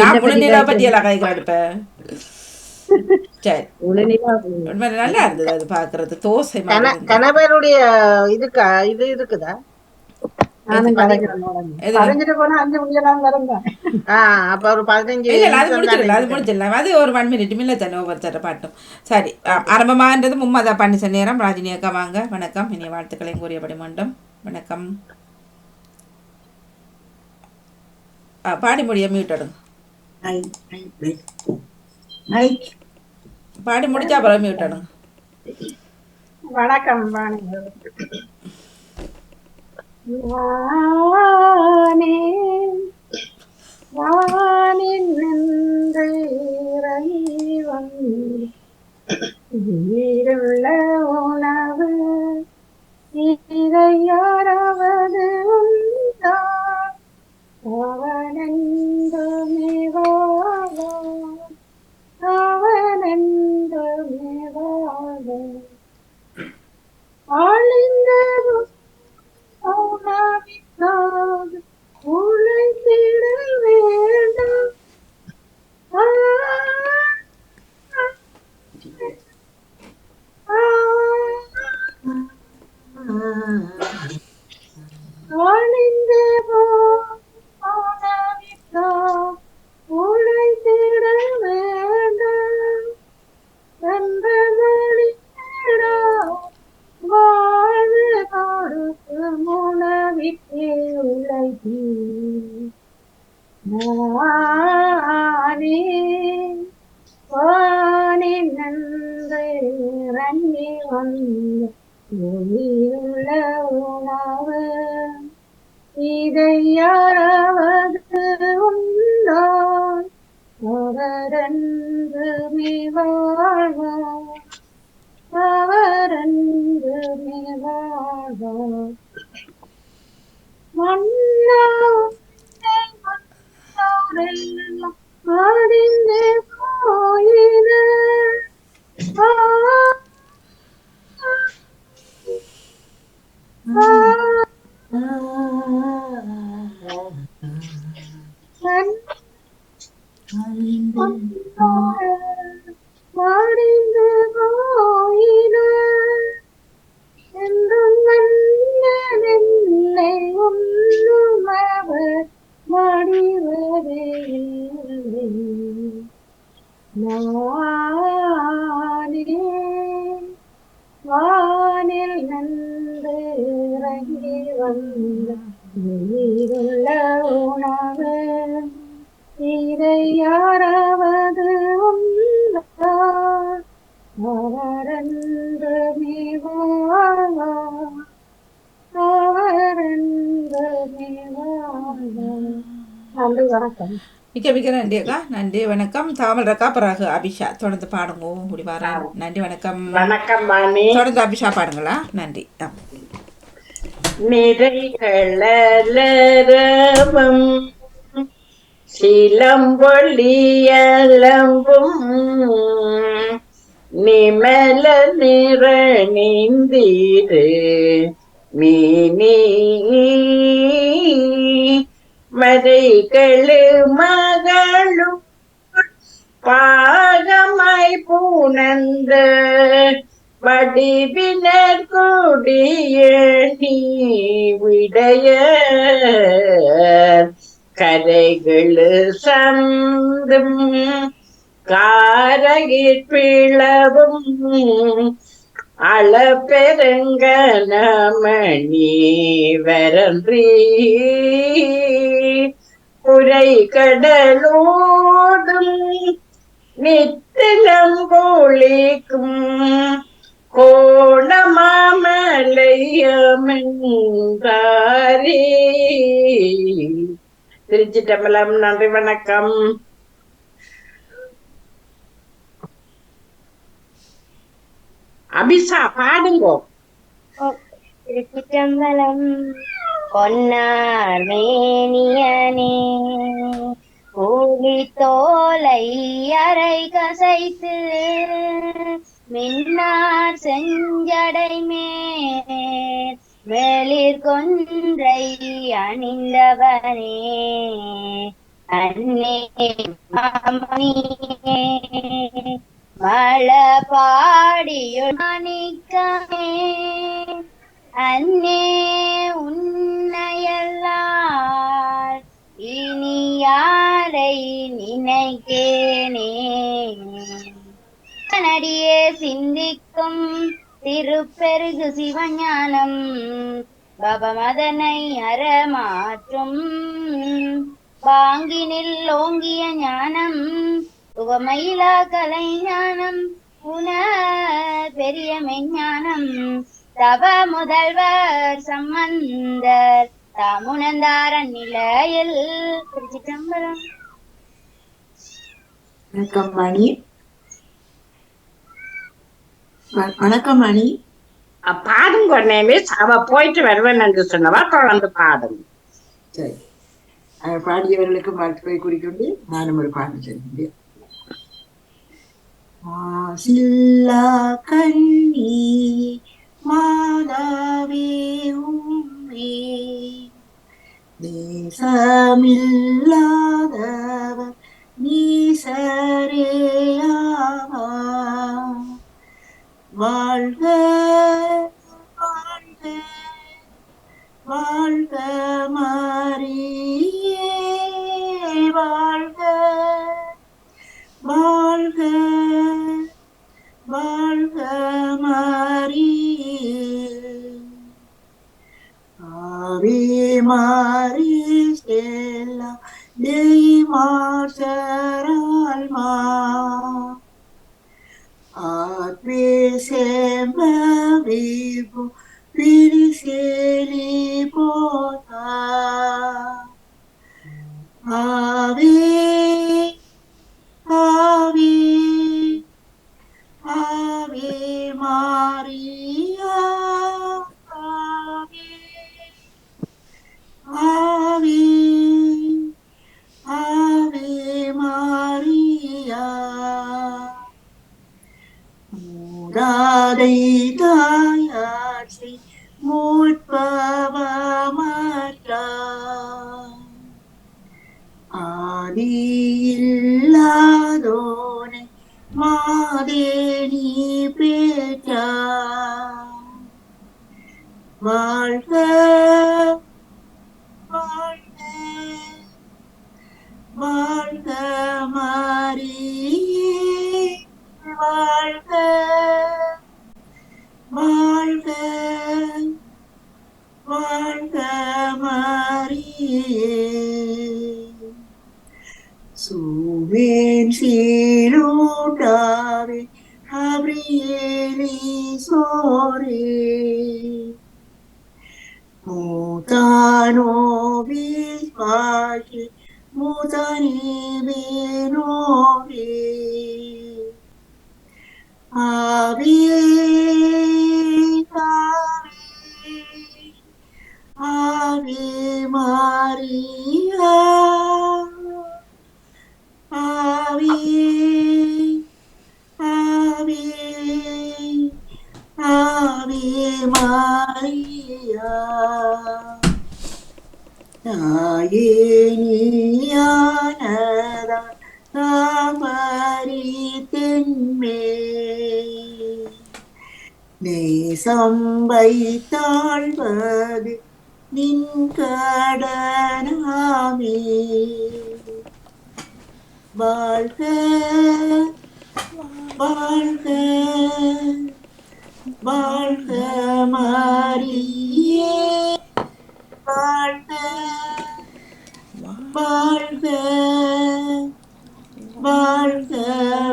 நான் பற்றி எல்லாம் கதைக்கிறேன் இப்ப நல்லா இருந்தது அது பாக்குறது தோசை. கணவருடைய இதுக்கா? இது இருக்குதா? சரி ஆரம்பமான்றது மும்மாதா பண்ணி சொன்ன நேரம். ராஜினி அக்கா வாங்க. வணக்கம். இனிய வாழ்த்துக்களையும் கூறியபடி மீண்டும். வணக்கம். பாடி முடிய மியூட் அடுங்க பாடி முடிச்சா அப்புறம் மியூட் அடுங்க வணக்கம் வாணிங்க வானே வானில் நின்று உணவு இதை வானில் நன்று வந்த உயிருள்ள உணவு. இதை யாராவது உண்டால் அவரன்று வாழ்வார் அவரன்று வாழ்வார் மன்னா 어린 내 거인은 어린 நன்றி வணக்கம். மிக்க மிக்க நன்றி அக்கா. நன்றி வணக்கம். தாமல் அக்கா பிறகு அபிஷா. தொடர்ந்து பாடுங்க இப்படி நன்றி வணக்கம். வணக்கம் வாணி தொடர்ந்து அபிஷா பாடுங்களா? நன்றி. நிறைகளரவம் சிலம்பொழியலம்பும் நிமல நிறநீந்தீரு மீனி மறைகளு மகளும் பாகமாய் பூணந்த வடிவினர் கொடிய நீ விடைய கரைகளு சந்தும் காரகிற் பிளவும் அளப்பெருங்கனமணி வரன்றி உரை கடலோடும் நித்திலம் கோழிக்கும் கோணமாமலையமென்றாரே திருச்சிட்டம்பலம் நன்றி வணக்கம் அபிஷா பாடுங்கோ. திருச்சிற்றம்பலம் பொன்னார் மேனியனே. கூலி தோலை அரை கசைத்து மின்னார் செஞ்சடை மேல். வெளிர் கொன்றை அணிந்தவனே. அன்னே மாமணியே அன்னே உன்னையல்லால் இனி யாரை நினைக்கேனே நடியே சிந்திக்கும் திருப்பெருகு சிவஞானம் பவமதனை அறமாற்றும் பாங்கினில் ஓங்கிய ஞானம் உவமயிலா கலை ஞானம் உன பெரிய மெஞ்ஞானம் தவ முதல்வர் சம்பந்தர் தாமுணர்ந்தாரன் நிலையில் திருச்சிற்றம்பலம் வணக்கம் மணி. வணக்கம் மணி. பாடுங்க நேமே அவ போயிட்டு வருவேன் என்று சொன்னவா தொடர்ந்து பாடும். சரி. பாடியவர்களுக்கு வாழ்த்துக்களை கூறிக்கொண்டு நானும் ஒரு பாட்டு சொல்கிறேன். மாசில்லா கண்ணி மாதாவே உம்மே. நேசமில்லாதவர் நீசரேயாவா வாழ்க வாழ்க வாழ்க ser alma. Ad me sembra vivo, viriseli pota. Ave, ave, ave Maria. மூடாதை தாயாட்சி ஆதியில்லாதோனை மாதேனி பெற்றார் வாழ்க Suben silutare, Gabrielis ore. Mutan obis pace, mutan ibenore. Ave, Ave, Ave Maria. ആവിയേ ആവിയേ ആവിയേ മാറിയ നായേനിയാനത കാപരി തെന്മേ നിൻ കടനാമേ. வாழ்க வாழ்க வாழ்க மாறியே. வாழ்க வாழ்க வாழ்க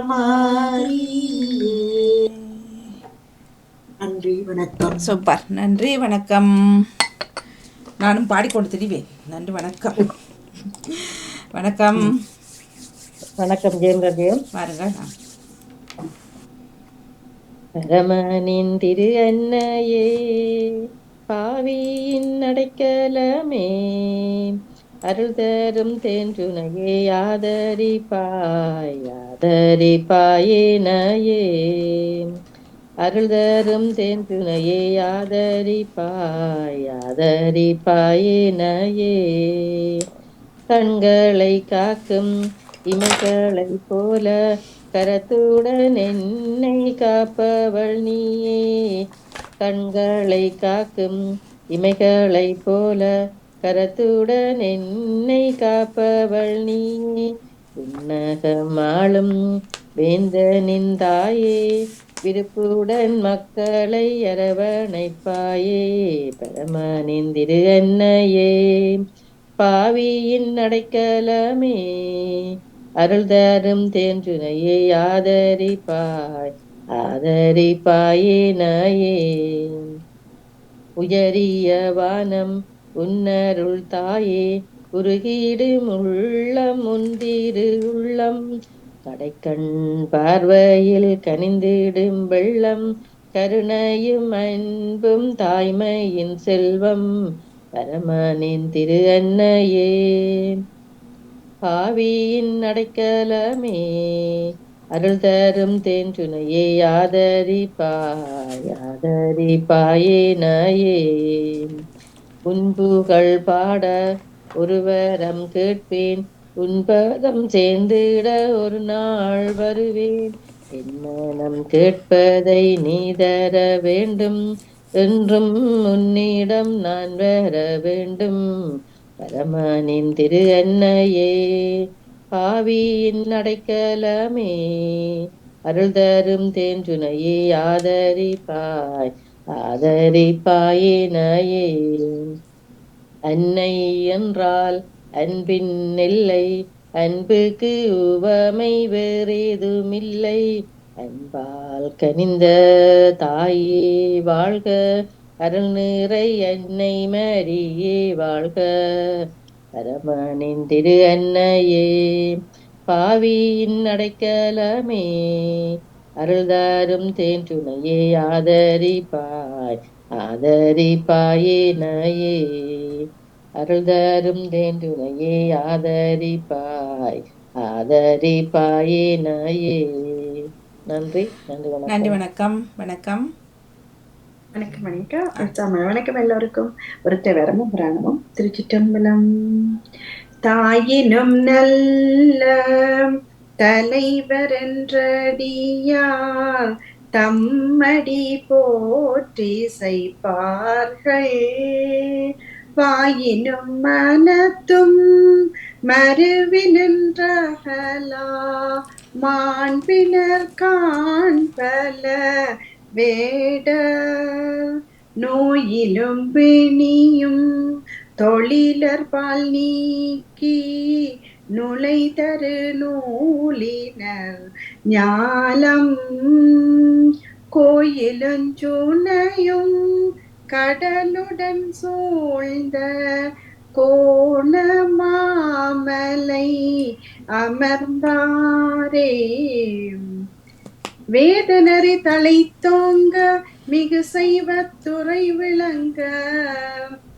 மாரியே நன்றி வணக்கம். சூப்பர். நன்றி வணக்கம். நானும் பாடிக்கொண்டு திரிவேன். நன்றி வணக்கம். வணக்கம். வணக்கம் நான் பரமனின் திரு அன்னையே பாவியின் அடைக்கலமே அருள் தரும் தேன்றுனையே ஆதரிப்பாய் ஆதரிப்பாயேனையே அருள் தரும் தேன்றுனையே ஆதரிப்பாய் ஆதரிப்பாயேனையே கண்களை காக்கும் இமைகளை போல கரத்துடன் என்னை காப்பவள் நீயே. கண்களை காக்கும் இமைகளை போல கரத்துடன் என்னை காப்பவள் நீயே. உன்னகமாளும் வேந்தனின் தாயே விருப்புடன் மக்களை அரவணைப்பாயே. பரமனின் திரு அன்னையே பாவியின் அடைக்கலமே. அருள் தரும் தேன்றுனையே ஆதரிப்பாய் ஆதரிப்பாயே நாயே. உயரிய வானம் உன்னருள் தாயே உருகிடும் உள்ளம் முந்திரு உள்ளம். கடைக்கண் பார்வையில் கனிந்திடும் வெள்ளம் கருணையும் அன்பும் தாய்மையின் செல்வம். பரமனின் திரு அன்னையே. பாவியின் அடைக்கலமே. அருள் தரும் தேன் துணையே ஆதரிப்பாய் ஆதரிப்பாயே நாயே. உன்புகள் பாட ஒருவரம் கேட்பேன். உன்பதம் சேர்ந்திட ஒரு நாள் வருவேன். என் மனம் கேட்பதை நீ தர வேண்டும். என்றும் உன்னிடம் நான் வர வேண்டும். பரமனின் திரு அன்னையே பாவியின் அடைக்கலமே. அருள் தரும் தேன் ஆதரிப்பாய் ஆதரிப்பாயே அன்னை என்றால் அன்பின் இல்லை அன்புக்கு உவமை வேறேதுமில்லை. அன்பால் கனிந்த தாயே வாழ்க அருள் நிறை அன்னை மரியே வாழ்க. பரமனின் திரு அன்னையே பாவியின் அடைக்கலமே. அருள்தாரும் தேன் துணையே ஆதரிப்பாய் ஆதரிப்பாயே நாயே. அருள்தாரும் தேன் துணையே ஆதரிப்பாய் ஆதரிப்பாயே நாயே. நன்றி நன்றி நன்றி வணக்கம் வணக்கம். வணக்கம் வணக்கம். வணக்கம் வணக்கம் எல்லோருக்கும். ஒருத்த வரமும் புராணமும் திருச்சிற்றம்பலம். தாயினும் நல்ல தலைவர் என்றடியார் தம்மடி போற்றி செய்ப்பார்கள் வாயினும் மனத்தும் மருவி நின்றகலா மாண்பினர் காண்பல வேட நோயிலும் பிணியும் தொழிலர் பால் நீக்கி நுழை தரு நூலினர் ஞாலம் கோயிலுஞ்சுனையும் கடலுடன் சூழ்ந்த கோணமாமலை அமர்ந்தாரே. வேதனரி தலை தோங்க மிகு செய்வத்துறை விளங்க.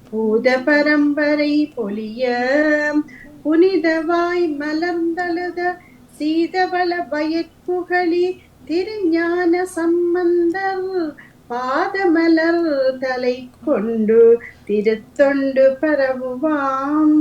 பூத பரம்பரை பொலிய புனிதவாய் மலர்ந்தழுத சீதவள பயற்புகழி திருஞான சம்பந்தர். பாதமலர் தலை கொண்டு திருத்தொண்டு பரவுவாம்.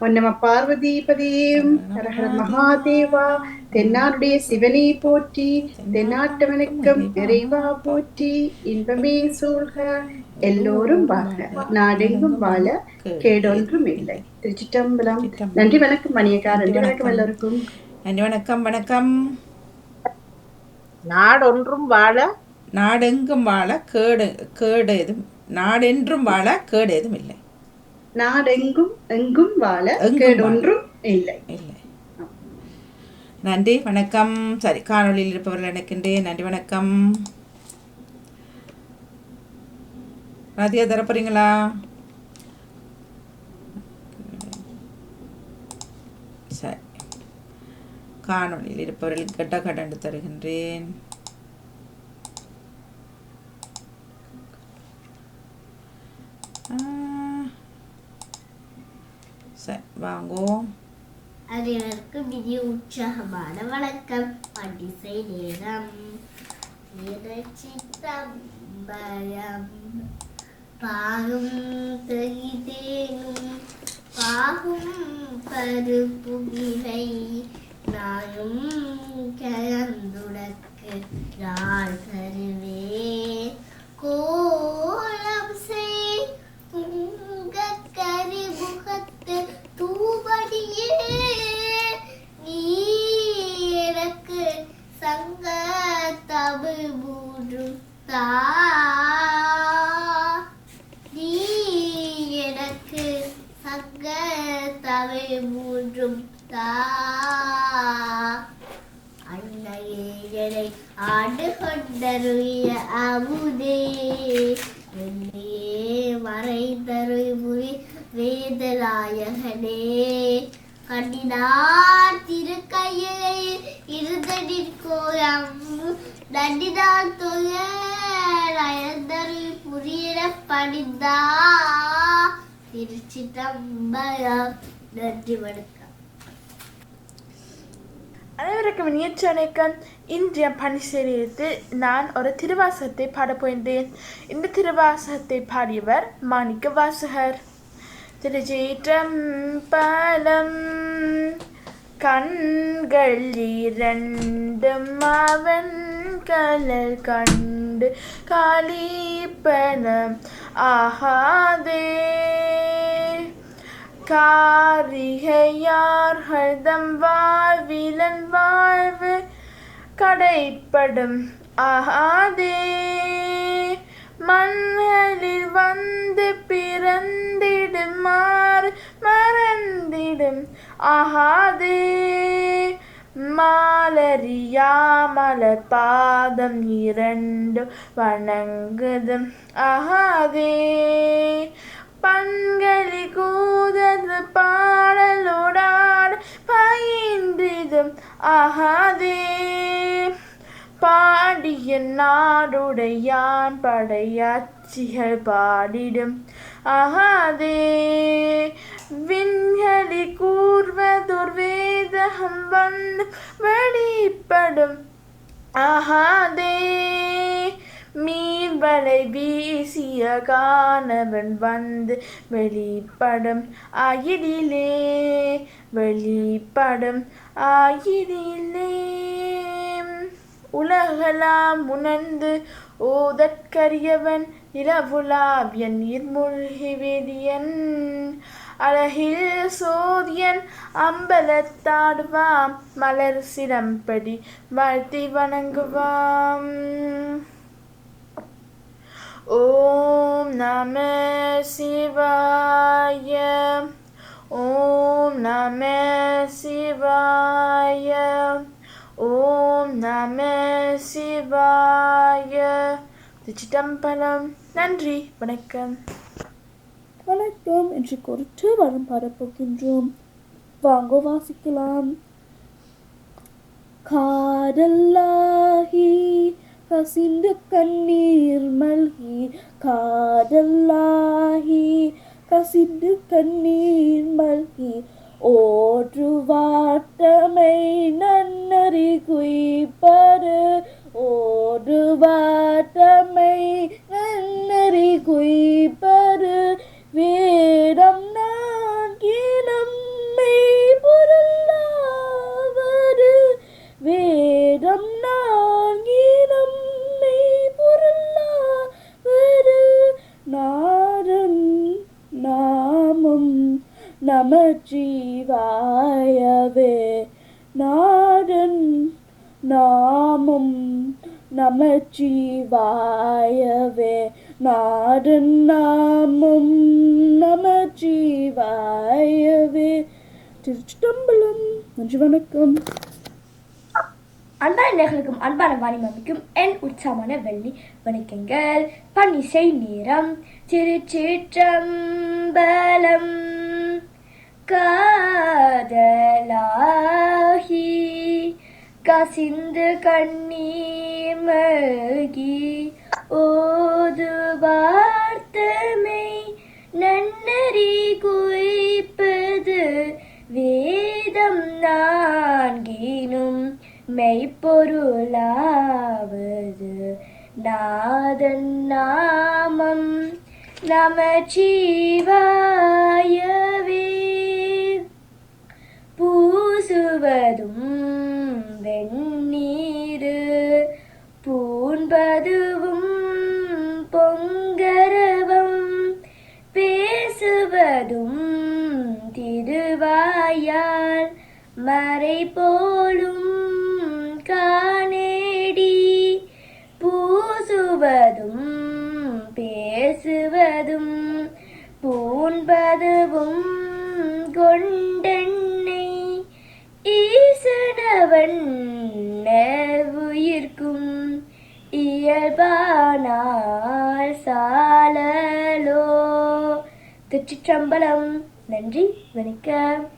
ஒன்னம பார்வதிபதியும் ஹரஹர மகாதேவா. தென்னாருடைய சிவனை போற்றி தென்னாட்டவனுக்கும் இறைவா போற்றி. இன்பமே சூழ்க எல்லோரும் வாழ நாடெங்கும் வாழ கேடொன்றும் இல்லை. திருச்சிட்டம்பலம் நன்றி வணக்கம் மணியக்கா. நன்றி வணக்கம். எல்லோருக்கும். நன்றி வணக்கம் வணக்கம். நாடொன்றும் வாழ நாடெங்கும் வாழ கேடு கேடு எதுவும் நாடென்றும் வாழ கேடு எதுவும் இல்லை. நாடெங்கும் எங்கும் வாழ கேடொன்றும் இல்லை. நன்றி வணக்கம். சரி காணொளியில் இருப்பவர்கள் நினைக்கின்றேன். நன்றி வணக்கம். ராதிகா தரப்போறீங்களா சரி. காணொளியில் இருப்பவர்களுக்கு கெட்ட கடண்டு தருகின்றேன். சரி வாங்குவோம். அனைவருக்கும் மிக உற்சாகமான வணக்கம் பண்டிசை நேரம் சித்தம்பரம் பாகும் தகிதேனும் பாகும் பருப்பு விலை நானும் கலந்துடக்கு நான் தருவேன் அனைவருக்கும் இனியச்சனைக்கன் இன்றைய பணி பணிசெறியத்தில் நான் ஒரு திருவாசகத்தை பாடப் இந்த திருவாசகத்தை பாடியவர் மாணிக்க வாசகர். திருச்சேற்றம்பலம் கண்கள் இரண்டும் அவன் கலர் கண்டு காலிப்பன ஆகாதே. காரிகையார்கள் தம் வாழ்விலன் வாழ்வு கடைப்படும். ஆகாதே மண்களில் வந்து பிறந்திடுமாறு மறந்திடும். ஆகாதே மாலரியாமலர் பாதம் இரண்டு வணங்குதும். ஆகாதே பண்களி கூதது பாடலோடாட பயின்றிதும் ஆகாதே. பாடிய நாடுடையான் படையாட்சிகள் பாடிடும் ஆகாதே. விண்களி கூர்வதொர் வேதகம் வந்து வெளிப்படும் ஆகாதே. மீன்வலை வீசிய காணவன் வந்து வெளிப்படும் ஆயிடிலே வெளிப்படும் ஆயிடிலே உலகலாம் உணர்ந்து ஓதற்கரியவன் நிலவுலாவியன் நீர்மூழ்கி வேதியன். அழகில் சோதியன் அம்பலத்தாடுவாம் மலர் சிரம்படி வாழ்த்தி வணங்குவாம். ஓம் நம சிவாய ஓம் நம சிவாய ஓம் நம சிவாய திருச்சிட்டம்பலம் நன்றி வணக்கம் வணக்கம் என்று குறித்து வரம் பாடப்போகின்றோம் வாங்கோ வாசிக்கலாம். காதல்லாகி கசிந்து கண்ணீர் மல்கி காதல்லாகி கசிந்து கண்ணீர் மல்கி ஓற்று நன்னறி குய்பரு ஓடுவாட்டமை நன்னறி குய்ப்பரு அன்பான வாணிமமிக்கும் என் உற்சாகமான வெள்ளி வணக்கங்கள் பன்னிசை நேரம் திருச்சிற்றம்பலம் காதலாகி கசிந்து கண்ணீமகி மல்கி ஓது வார்த்தமை நன்னறி குறிப்பது வேதம் நான்கே. மெய்ப்பொருளாவது நாதன் நாமம் நமச்சிவாயவே பூசுவதும் வெந்நீரு பூண்பதுவும் பொங்கரவம் பேசுவதும் திருவாயால் மறை போலும் காணேடி. பூசுவதும் பேசுவதும் பூண்பதுவும் கொண்டென்னை. ஈசனவன் உயிர்க்கும் இயல்பானால் சாலலோ. திருச்சிற்றம்பலம். நன்றி வணக்கம்.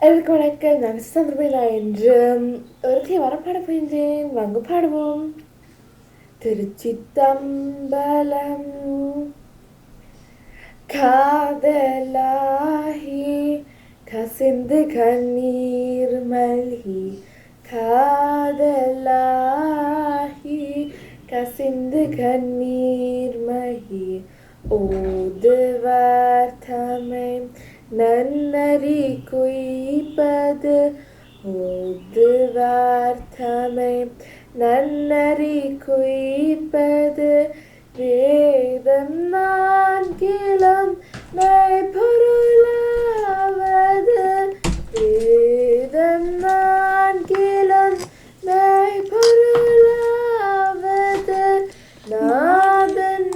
அதுக்கு வணக்கம். நான் சந்திரபேலா என்று ஒருத்தி வரப்பாட போயிருந்தேன் வாங்க பாடுவோம். திருச்சித்தம்பலம் காதலாகி கசிந்து கண்ணீர் மல்கி காதலாகி கசிந்து கண்ணீர் மகி ஓதுவார் தமை நன்னறி குய்ப்பது ஓதுவார் தமை நன்னறி குய்ப்பது வேதம் நான்கிலம் மெய்பொருளாவது வேதம் நான்கிலம் மெய்பொருளாவது நாதன்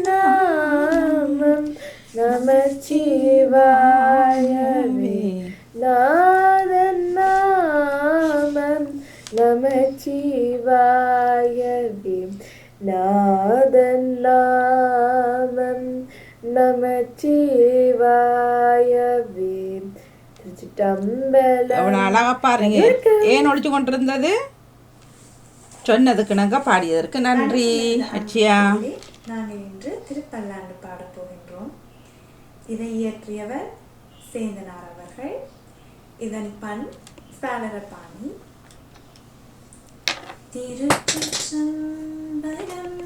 நமச்சிவாயவே நாதன் நாமம் நமச்சிவாயவே அவ்வளோ அழகா பாருங்க. ஏன் ஒழிச்சு கொண்டிருந்தது? சொன்னதுக்கு நாங்க பாடியதற்கு நன்றி. அச்சியா. நாங்கள் இன்று திருப்பல்லாண்டு பாடப் போகின்றோம். இதை இயற்றியவர் சேந்தனார் அவர்கள். இதன் பண் சாளரபாணி. திருச்சிற்றம்பலம்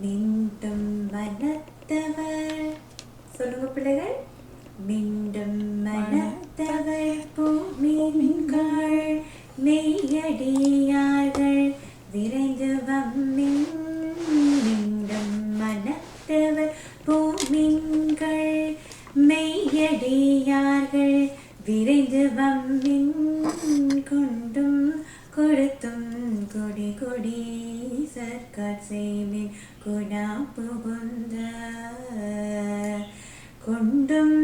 மீண்டும் மனத்தவர். சொல்லுங்க பிள்ளைகள். மீண்டும் மனத்தவர் பூமின்கள் மெய்யடியார்கள் விரைந்து வம்மின். மீண்டும் மனத்தவர் பூமின்கள் மெய்யடியார்கள் விரைந்து வம்மின் கொண்டும் கொடுத்தும் கொடி கொடி சர்க்கார் செய்மின் குணா புகுந்த கொண்டும்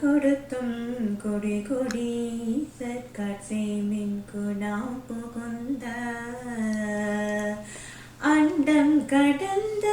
கொடுத்தும் கொடி கொடி சர்க்கார் செய்மின் குணா புகுந்த அண்டம் கடந்த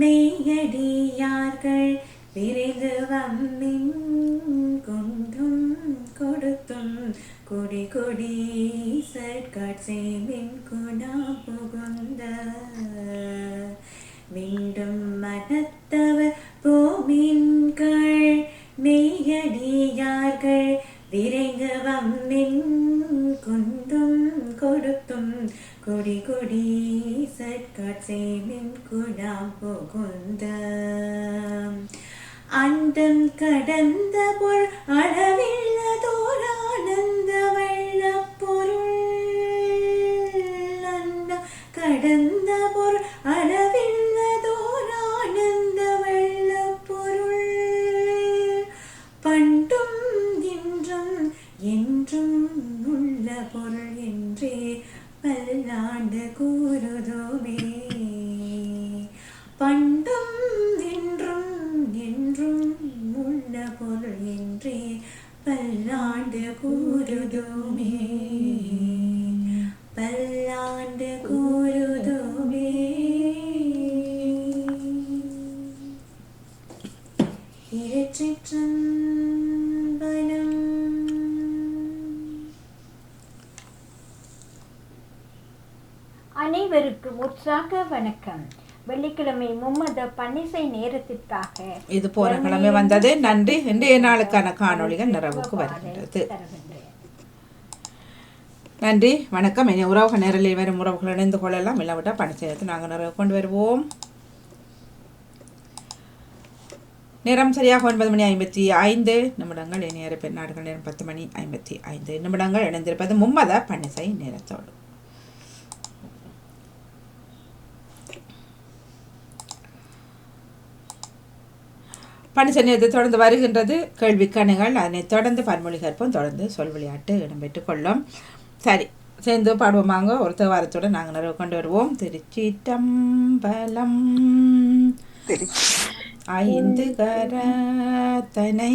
மெய்யடியார்கள் விரைந்து வம்மின் கொண்டும் கொடுத்தும் கொடி கொடி சர்க்கார் செய்மின் குணா புகுந்த. மீண்டும் மனத்தவர் பூமின்கள் மெய்யடியார்கள் விரைந்து வம்மின் கொண்டும் கொடுத்தும் கொடி கொடி சர்க்கார் செய்மின் புகுந்த அண்டம் கடந்த பொருள் அளவில்லதோர் ஆனந்த வெள்ள பொருள் அண்டம் கடந்த பொருள் அளவில்லதோர் ஆனந்த வெள்ள பொருள் பண்டும் இன்றும் என்றும் உள்ள பொருள் என்றே பல்லாண்டு கூறுதோமே. பண்டும் என்றும் என்றும் உள்ள பொருள் என்றே பல்லாண்டு கூறுதோமே. பல்லாண்டு கூறுதோமே. இறைச்சிற்றம்பலம் அனைவருக்கும் உற்சாக வணக்கம். வெள்ளிக்கிழமை மும்மத பன்னிசை நேரத்திற்காக இது போன கிழமை வந்தது. நன்றி. இன்றைய நாளுக்கான காணொளிகள் நிறைவுக்கு வருகின்றது. நன்றி. வணக்கம். என் உறவுகள் நேரலில் வரும் உறவுகள் இணைந்து கொள்ளலாம். இல்லாவிட்டால் பணி நாங்கள் நிறைவு கொண்டு வருவோம். நேரம் சரியாக ஒன்பது மணி ஐம்பத்தி ஐந்து நிமிடங்கள். இனியற பெண்ணாடுகள் நேரம் பத்து மணி ஐம்பத்தி ஐந்து நிமிடங்கள். இணைந்திருப்பது மும்மத பன்னிசை நேரத்தோடு. பணிச நேரத்தை தொடர்ந்து வருகின்றது. கேள்விக்கணுகள் அதனைத் தொடர்ந்து பன்மொழி கற்போம். தொடர்ந்து சொல் விளையாட்டு இடம்பெற்றுக் கொள்ளும். சரி சேர்ந்து பாடுவோமாங்க ஒரு தேவாரத்தோடு நாங்கள் நிறைவு கொண்டு வருவோம். திருச்சிட்டம்பலம் ஐந்து கரத்தனை.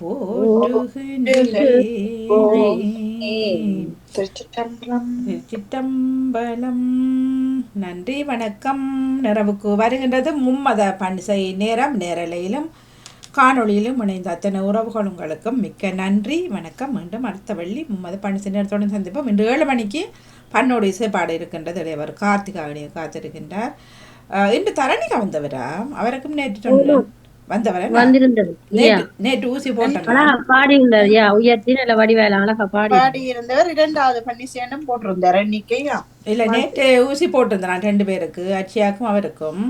போற்றுகின்றேன் திருச்சிட்டம்பலம் நன்றி வணக்கம். நிறைவுக்கு வருகின்றது மும்மத பண்டிசை நேரம் நேரலையிலும் காணொளியிலும் இணைந்த அத்தனை உறவுகள் உங்களுக்கும் மிக்க நன்றி வணக்கம். மீண்டும் அடுத்த வெள்ளி மும்மத பண்டிசை நேரத்துடன் சந்திப்போம். இன்று ஏழு மணிக்கு பண்ணோடு இசைப்பாடு இருக்கின்றது. இடையவர் கார்த்திகாவணியை காத்திருக்கின்றார். அஹ், இன்று தரணிகா வந்தவரா? அவருக்கும் நேற்று வந்திருந்தது. நேற்று ஊசி பாடி இருந்தார் யா உயர்த்தி நல்ல வடிவேல அழகா பாடி பாடி இருந்தவர் இரண்டாவது பன்னிசேனும் போட்டிருந்தார் இல்ல நேற்று ஊசி போட்டிருந்தேன் நான் ரெண்டு பேருக்கு அட்சியாக்கும் அவருக்கும்.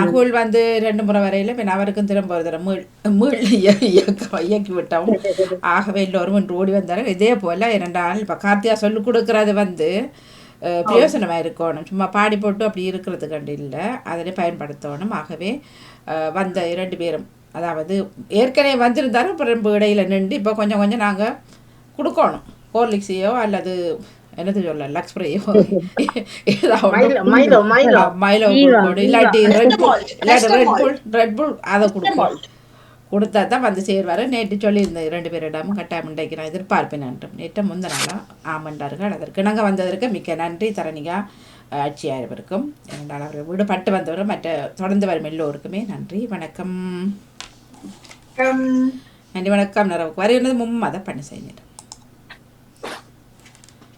நகுல் வந்து ரெண்டு முறை வரையில பின் அவருக்கும் திரும்ப ஒரு தடவை மீள் மீள் இய- இயக்க விட்டோம் ஆகவே எல்லோரும் இன்று ஓடி வந்தார்கள். இதே போல இரண்டு ஆள் இப்போ கார்த்திகா சொல்லிக் கொடுக்கறது வந்து அஹ், பிரயோசனமா இருக்கணும் சும்மா பாடி போட்டு அப்படி இருக்கிறது கண்டு இல்லை. அதனை பயன்படுத்தணும். ஆகவே வந்த இரண்டு பேரும் அதாவது ஏற்கனவே வந்திருந்தாலும் இப்போ ரொம்ப இடையில நின்று இப்போ கொஞ்சம் கொஞ்சம் நாங்கள் கொடுக்கணும். ஹோர்லிக்ஸையோ அல்லது என்னது சொல்ல லக்ஸ்பிரையோ மைலோ, மைலோ, இல்லாட்டி. ரெட். புல் ரெட் புல் அதை கொடுக்கணும். கொடுத்தா தான் வந்து சேர்வார். நேற்று சொல்லியிருந்தேன் இரண்டு பேரிடமும் கட்டாயம் இன்றைக்கு நான் எதிர்பார்ப்பேன் என்றும். நேற்று முந்த நாளாக ஆமண்டார்கள் அதற்கு நாங்கள் வந்ததற்கு மிக்க நன்றி தரணிகா ஆட்சியாளருக்கும். இரண்டால் அவர்கள் விடுபட்டு வந்தவரும் மற்ற தொடர்ந்து வரும் எல்லோருக்குமே நன்றி. வணக்கம். நன்றி வணக்கம். நிறவுக்கு வருகிறது மும்மத பணி செய்ய